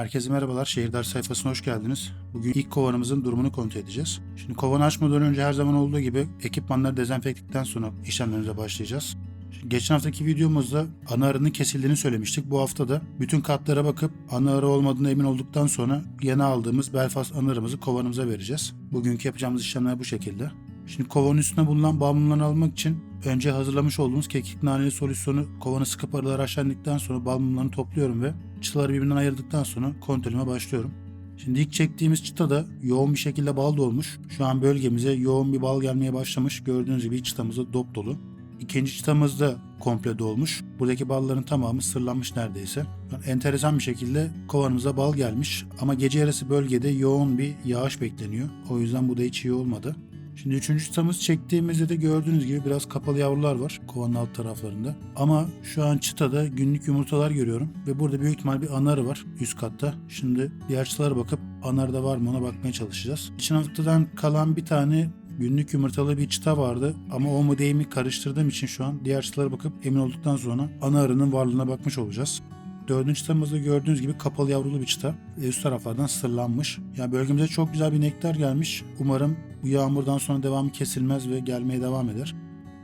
Herkese merhabalar. Şehirdar sayfasına hoş geldiniz. Bugün ilk kovanımızın durumunu kontrol edeceğiz. Şimdi kovanı açmadan önce her zaman olduğu gibi ekipmanları dezenfekte ettikten sonra işlemlerimize başlayacağız. Şimdi geçen haftaki videomuzda ana arının kesildiğini söylemiştik. Bu hafta da bütün katlara bakıp ana arı olmadığına emin olduktan sonra yeni aldığımız Belfast ana arımızı kovanımıza vereceğiz. Bugünkü yapacağımız işlemler bu şekilde. Şimdi kovanın üstüne bulunan balmumları almak için önce hazırlamış olduğumuz kekik naneli solüsyonu kovanı sıkıp arılar aşağı indikten sonra balmumlarını topluyorum ve çıtaları birbirinden ayırdıktan sonra kontrolüme başlıyorum. Şimdi ilk çektiğimiz çıta da yoğun bir şekilde bal dolmuş. Şu an bölgemize yoğun bir bal gelmeye başlamış. Gördüğünüz gibi iç çıtamız da dop dolu. İkinci çıtamız da komple dolmuş. Buradaki balların tamamı sırlanmış neredeyse. Yani enteresan bir şekilde kovanımıza bal gelmiş. Ama gece yarısı bölgede yoğun bir yağış bekleniyor. O yüzden bu da hiç iyi olmadı. Şimdi üçüncü çıtamız çektiğimizde de gördüğünüz gibi biraz kapalı yavrular var kovanın alt taraflarında. Ama şu an çıtada günlük yumurtalar görüyorum ve burada büyük ihtimal bir anarı var üst katta. Şimdi diğer çıtalara bakıp anarda var mı ona bakmaya çalışacağız. İçin haftadan kalan bir tane günlük yumurtalı bir çıta vardı ama o mu değil mi karıştırdığım için şu an diğer çıtalara bakıp emin olduktan sonra ana arının varlığına bakmış olacağız. Dördüncü çıtamızda gördüğünüz gibi kapalı yavrulu bir çıta. ve Üst taraflardan sırlanmış. Yani bölgemize çok güzel bir nektar gelmiş. Umarım bu yağmurdan sonra devamı kesilmez ve gelmeye devam eder.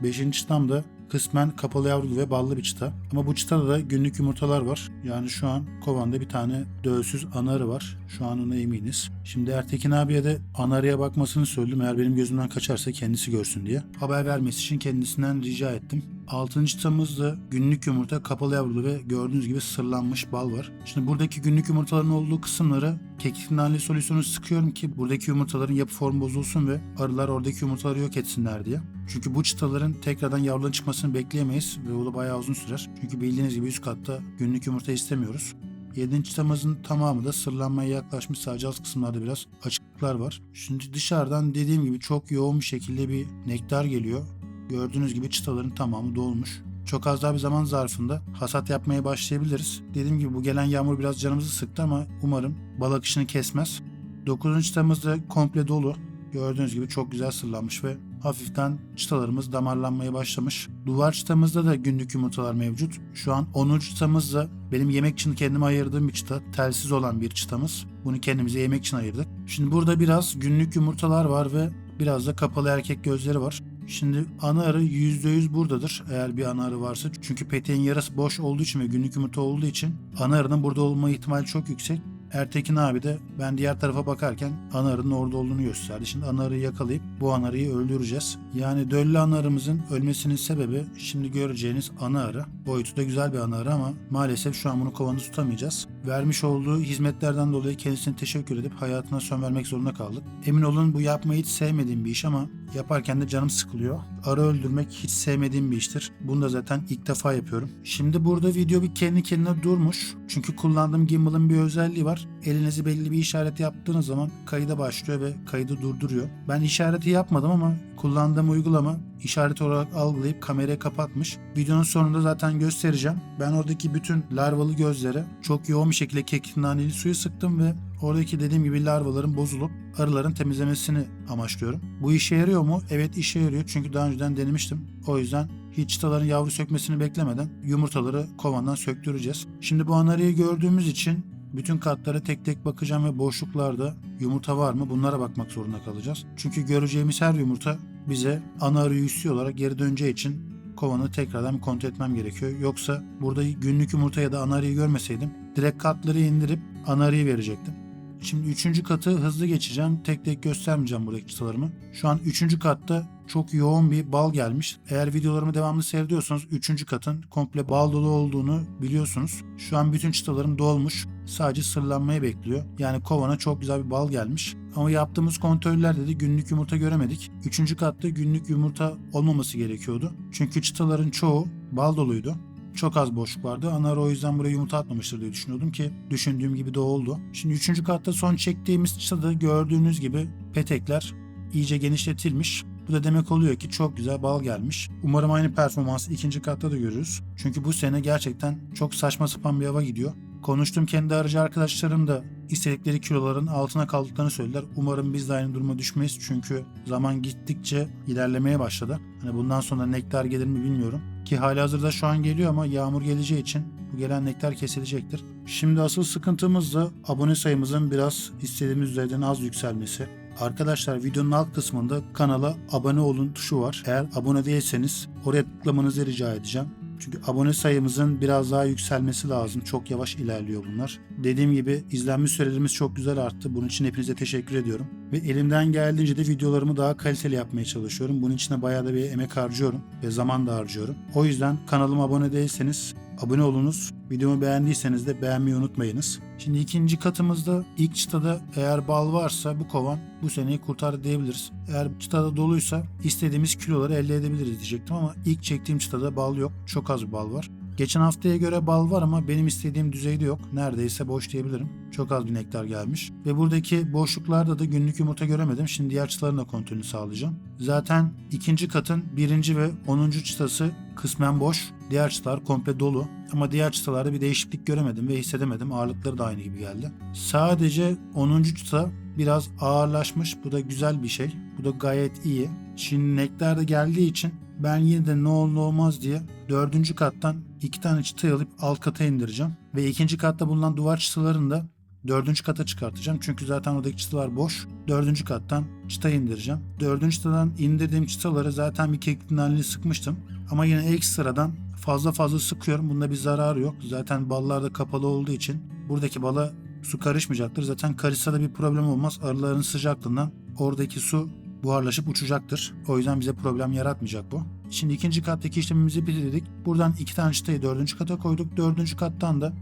Beşinci çıtam da kısmen kapalı yavrulu ve ballı bir çıta. Ama bu çıtada da günlük yumurtalar var. Yani şu an kovanda bir tane dölsüz anarı var. Şu an ona eminiz. Şimdi Ertekin abiye de anarıya bakmasını söyledim. Eğer benim gözümden kaçarsa kendisi görsün diye. Haber vermesi için kendisinden rica ettim. Altıncı çıtamız da günlük yumurta kapalı yavrulu ve gördüğünüz gibi sırlanmış bal var. Şimdi buradaki günlük yumurtaların olduğu kısımları kekik naneli solüsyonu sıkıyorum ki buradaki yumurtaların yapı formu bozulsun ve arılar oradaki yumurtaları yok etsinler diye. Çünkü bu çıtaların tekrardan yavruların çıkmasını bekleyemeyiz ve o da bayağı uzun sürer. Çünkü bildiğiniz gibi üst katta günlük yumurta istemiyoruz. Yedinci çıtamızın tamamı da sırlanmaya yaklaşmış sadece alt kısımlarda biraz açıklıklar var. Şimdi dışarıdan dediğim gibi çok yoğun bir şekilde bir nektar geliyor. Gördüğünüz gibi çıtaların tamamı dolmuş. Çok az daha bir zaman zarfında hasat yapmaya başlayabiliriz. Dediğim gibi bu gelen yağmur biraz canımızı sıktı ama umarım bal akışını kesmez. 9. çıtamız da komple dolu. Gördüğünüz gibi çok güzel sırlanmış ve hafiften çıtalarımız damarlanmaya başlamış. Duvar çıtamızda da günlük yumurtalar mevcut. Şu an 10. çıtamız da benim yemek için kendime ayırdığım bir çıta. Telsiz olan bir çıtamız. Bunu kendimize yemek için ayırdık. Şimdi burada biraz günlük yumurtalar var ve biraz da kapalı erkek gözleri var. Şimdi ana arı %100 buradadır eğer bir ana arı varsa. Çünkü peteğin yarısı boş olduğu için ve günlük yumurta olduğu için ana arının burada olma ihtimali çok yüksek. Ertekin abi de ben diğer tarafa bakarken ana arının orada olduğunu gösterdi. Şimdi ana arıyı yakalayıp bu ana arıyı öldüreceğiz. Yani döllü ana arımızın ölmesinin sebebi şimdi göreceğiniz ana arı. Boyutu da güzel bir ana arı ama maalesef şu an bunu kovanı tutamayacağız. Vermiş olduğu hizmetlerden dolayı kendisine teşekkür edip hayatına son vermek zorunda kaldık. Emin olun bu yapmayı hiç sevmediğim bir iş ama yaparken de canım sıkılıyor. Arı öldürmek hiç sevmediğim bir iştir. Bunu da zaten ilk defa yapıyorum. Şimdi burada video bir kendi kendine durmuş. Çünkü kullandığım gimbal'ın bir özelliği var. Elinizi belli bir işaret yaptığınız zaman kayıda başlıyor ve kaydı durduruyor. Ben işareti yapmadım ama kullandığım uygulama işaret olarak algılayıp kamerayı kapatmış. Videonun sonunda zaten göstereceğim. Ben oradaki bütün larvalı gözlere çok yoğun bir şekilde kekik naneli suyu sıktım ve oradaki dediğim gibi larvaların bozulup arıların temizlemesini amaçlıyorum. Bu işe yarıyor mu? Evet işe yarıyor çünkü daha önceden denemiştim. O yüzden hiç çıtaların yavru sökmesini beklemeden yumurtaları kovandan söktüreceğiz. Şimdi bu anarıyı gördüğümüz için bütün katlara tek tek bakacağım ve boşluklarda yumurta var mı bunlara bakmak zorunda kalacağız. Çünkü göreceğimiz her yumurta bize ana arıyı olarak geri döneceği için kovanı tekrardan kontrol etmem gerekiyor. Yoksa burada günlük yumurta ya da ana arıyı görmeseydim direkt katları indirip ana arıyı verecektim. Şimdi üçüncü katı hızlı geçeceğim. Tek tek göstermeyeceğim buradaki çıtalarımı. Şu an üçüncü katta çok yoğun bir bal gelmiş. Eğer videolarımı devamlı seyrediyorsanız üçüncü katın komple bal dolu olduğunu biliyorsunuz. Şu an bütün çıtalarım dolmuş. Sadece sırlanmayı bekliyor. Yani kovana çok güzel bir bal gelmiş. Ama yaptığımız kontrollerde de günlük yumurta göremedik. Üçüncü katta günlük yumurta olmaması gerekiyordu. Çünkü çıtaların çoğu bal doluydu çok az boşluk vardı. Anar o yüzden buraya yumurta atmamıştır diye düşünüyordum ki düşündüğüm gibi de oldu. Şimdi üçüncü katta son çektiğimiz çıtada gördüğünüz gibi petekler iyice genişletilmiş. Bu da demek oluyor ki çok güzel bal gelmiş. Umarım aynı performansı ikinci katta da görürüz. Çünkü bu sene gerçekten çok saçma sapan bir hava gidiyor. Konuştuğum kendi aracı arkadaşlarım da istedikleri kiloların altına kaldıklarını söylediler. Umarım biz de aynı duruma düşmeyiz çünkü zaman gittikçe ilerlemeye başladı. Hani bundan sonra nektar gelir mi bilmiyorum. Ki hali hazırda şu an geliyor ama yağmur geleceği için Bu gelen nektar kesilecektir. Şimdi asıl sıkıntımız da abone sayımızın biraz istediğimiz düzeyden az yükselmesi. Arkadaşlar videonun alt kısmında kanala abone olun tuşu var. Eğer abone değilseniz oraya tıklamanızı rica edeceğim. Çünkü abone sayımızın biraz daha yükselmesi lazım. Çok yavaş ilerliyor bunlar. Dediğim gibi izlenme sürelerimiz çok güzel arttı. Bunun için hepinize teşekkür ediyorum. Ve elimden geldiğince de videolarımı daha kaliteli yapmaya çalışıyorum. Bunun için de bayağı da bir emek harcıyorum ve zaman da harcıyorum. O yüzden kanalıma abone değilseniz abone olunuz. Videomu beğendiyseniz de beğenmeyi unutmayınız. Şimdi ikinci katımızda ilk çıtada eğer bal varsa bu kovan bu seneyi kurtar diyebiliriz. Eğer çıtada doluysa istediğimiz kiloları elde edebiliriz diyecektim ama ilk çektiğim çıtada bal yok. Çok az bal var. Geçen haftaya göre bal var ama benim istediğim düzeyde yok. Neredeyse boş diyebilirim. Çok az bir gelmiş. Ve buradaki boşluklarda da günlük yumurta göremedim. Şimdi diğer çıtaların da kontrolünü sağlayacağım. Zaten ikinci katın birinci ve onuncu çıtası kısmen boş. Diğer çıtalar komple dolu. Ama diğer çıtalarda bir değişiklik göremedim ve hissedemedim. Ağırlıkları da aynı gibi geldi. Sadece 10. çıta biraz ağırlaşmış. Bu da güzel bir şey. Bu da gayet iyi. Şimdi nektar da geldiği için ben yine de ne olur olmaz diye dördüncü kattan iki tane çıta alıp alt kata indireceğim. Ve ikinci katta bulunan duvar çıtalarını da dördüncü kata çıkartacağım. Çünkü zaten oradaki çıtalar boş. Dördüncü kattan çıta indireceğim. Dördüncü çıtadan indirdiğim çıtaları zaten bir keklik halini sıkmıştım. Ama yine ekstradan fazla fazla sıkıyorum. Bunda bir zararı yok. Zaten ballar da kapalı olduğu için buradaki bala su karışmayacaktır. Zaten karışsa da bir problem olmaz. Arıların sıcaklığından oradaki su buharlaşıp uçacaktır. O yüzden bize problem yaratmayacak bu. Şimdi ikinci kattaki işlemimizi bitirdik. Buradan iki tane çıtayı dördüncü kata koyduk. Dördüncü kattan da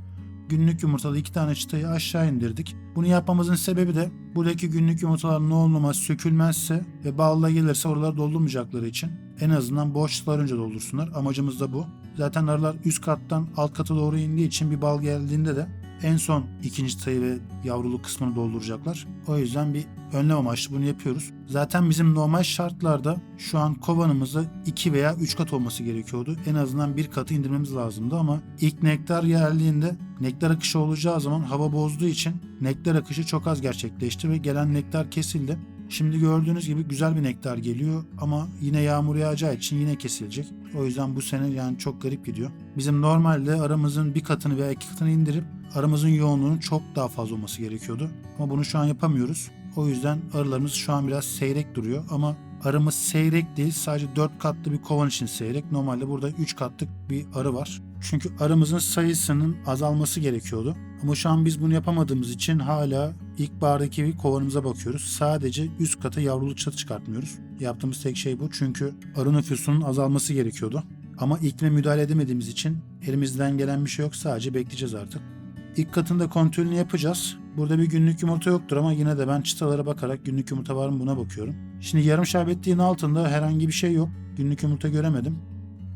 günlük yumurtalı iki tane çıtayı aşağı indirdik. Bunu yapmamızın sebebi de buradaki günlük yumurtalar ne olmaz sökülmezse ve balla gelirse oraları doldurmayacakları için en azından boşluklar önce doldursunlar. Amacımız da bu. Zaten arılar üst kattan alt kata doğru indiği için bir bal geldiğinde de en son ikinci sayı ve yavruluk kısmını dolduracaklar. O yüzden bir önlem amaçlı bunu yapıyoruz. Zaten bizim normal şartlarda şu an kovanımızda 2 veya 3 kat olması gerekiyordu. En azından bir katı indirmemiz lazımdı ama ilk nektar geldiğinde nektar akışı olacağı zaman hava bozduğu için nektar akışı çok az gerçekleşti ve gelen nektar kesildi. Şimdi gördüğünüz gibi güzel bir nektar geliyor ama yine yağmur yağacağı için yine kesilecek. O yüzden bu sene yani çok garip gidiyor. Bizim normalde aramızın bir katını veya iki katını indirip aramızın yoğunluğunun çok daha fazla olması gerekiyordu. Ama bunu şu an yapamıyoruz. O yüzden arılarımız şu an biraz seyrek duruyor ama arımız seyrek değil sadece 4 katlı bir kovan için seyrek. Normalde burada 3 katlık bir arı var. Çünkü arımızın sayısının azalması gerekiyordu. Ama şu an biz bunu yapamadığımız için hala ilkbahardaki bir kovanımıza bakıyoruz. Sadece üst kata yavruluk çatı çıkartmıyoruz. Yaptığımız tek şey bu çünkü arı nüfusunun azalması gerekiyordu. Ama iklime müdahale edemediğimiz için elimizden gelen bir şey yok. Sadece bekleyeceğiz artık. İlk katında kontrolünü yapacağız. Burada bir günlük yumurta yoktur ama yine de ben çıtalara bakarak günlük yumurta var mı buna bakıyorum. Şimdi yarım şerbetliğin altında herhangi bir şey yok. Günlük yumurta göremedim.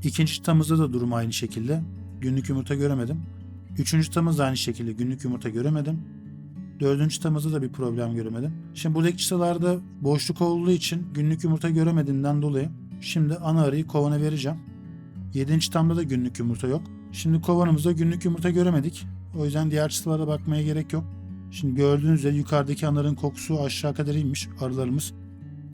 İkinci çıtamızda da durum aynı şekilde. Günlük yumurta göremedim. Üçüncü çıtamız da aynı şekilde günlük yumurta göremedim. Dördüncü çıtamızda da bir problem göremedim. Şimdi buradaki çıtalarda boşluk olduğu için günlük yumurta göremediğinden dolayı şimdi ana arıyı kovana vereceğim. Yedinci çıtamda da günlük yumurta yok. Şimdi kovanımızda günlük yumurta göremedik. O yüzden diğer çıtalara bakmaya gerek yok. Şimdi gördüğünüz üzere yukarıdaki anarın kokusu aşağı kadar inmiş. Arılarımız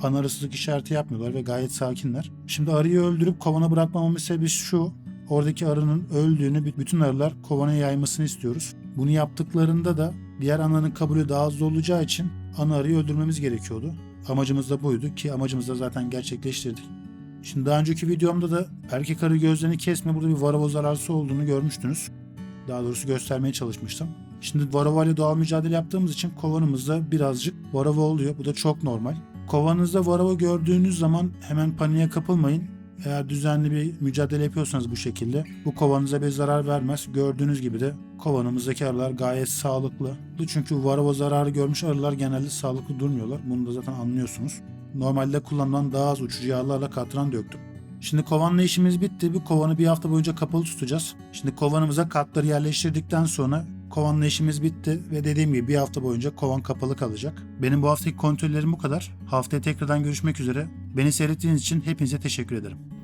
anarısızlık işareti yapmıyorlar ve gayet sakinler. Şimdi arıyı öldürüp kovana bırakmamamın sebebi şu. Oradaki arının öldüğünü bütün arılar kovana yaymasını istiyoruz. Bunu yaptıklarında da diğer ananın kabulü daha hızlı olacağı için ana arıyı öldürmemiz gerekiyordu. Amacımız da buydu ki amacımızı da zaten gerçekleştirdik. Şimdi daha önceki videomda da erkek arı gözlerini kesme burada bir varavoz zararlısı olduğunu görmüştünüz. Daha doğrusu göstermeye çalışmıştım. Şimdi varava ile doğal mücadele yaptığımız için kovanımızda birazcık varava oluyor. Bu da çok normal. Kovanınızda varava gördüğünüz zaman hemen paniğe kapılmayın. Eğer düzenli bir mücadele yapıyorsanız bu şekilde bu kovanıza bir zarar vermez. Gördüğünüz gibi de kovanımızdaki arılar gayet sağlıklı. Çünkü varava zararı görmüş arılar genelde sağlıklı durmuyorlar. Bunu da zaten anlıyorsunuz. Normalde kullanılan daha az uçucu yağlarla katran döktüm. Şimdi kovanla işimiz bitti. Bu kovanı bir hafta boyunca kapalı tutacağız. Şimdi kovanımıza katları yerleştirdikten sonra kovanla işimiz bitti ve dediğim gibi bir hafta boyunca kovan kapalı kalacak. Benim bu haftaki kontrollerim bu kadar. Haftaya tekrardan görüşmek üzere. Beni seyrettiğiniz için hepinize teşekkür ederim.